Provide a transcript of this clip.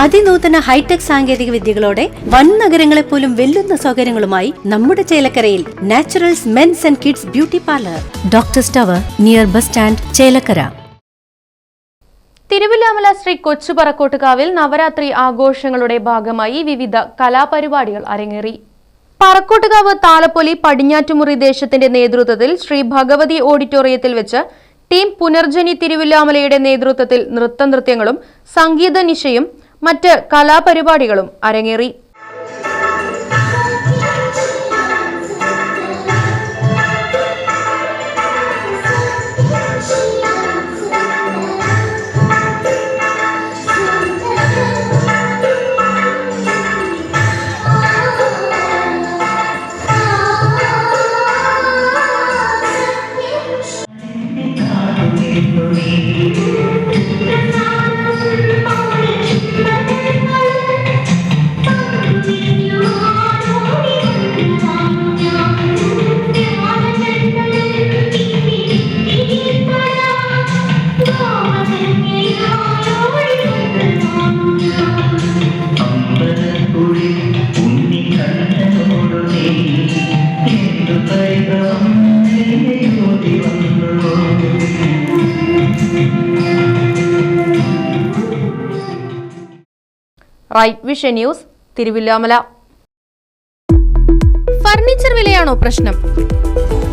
അതിനൂതന hi tech സാങ്കേതിക വിദ്യകളോടെ വൻ നഗരങ്ങളെ പോലും വെല്ലുന്ന സൗകര്യങ്ങളുമായി നമ്മുടെ ചേലക്കരയിൽ Naturals men's and kids beauty parlour. Doctor സ്റ്റവർ near bus stand Chelakkara. Thiruvilwamala Shri Kochu പറക്കോട്ടുകാവിൽ Navaratri ആഘോഷങ്ങളുടെ ഭാഗമായി വിവിധ കലാപരിപാടികൾ അരങ്ങേറി. പറക്കോട്ടുകാവ് താലപ്പൊലി പടിഞ്ഞാറ്റുമുറി ദേശത്തിന്റെ നേതൃത്വത്തിൽ ശ്രീ ഭഗവതി ഓഡിറ്റോറിയത്തിൽ വെച്ച് ടീം പുനർജനി തിരുവില്ലാമലയുടെ നേതൃത്വത്തിൽ നൃത്തനൃത്യങ്ങളും സംഗീത നിശയും മറ്റ് കലാപരിപാടികളും അരങ്ങേറി. Thank ഉണ്ണിക്കണ്ണനോടു Right Vision News Thiruvilwamala furniture വിലയാണോ പ്രശ്നം?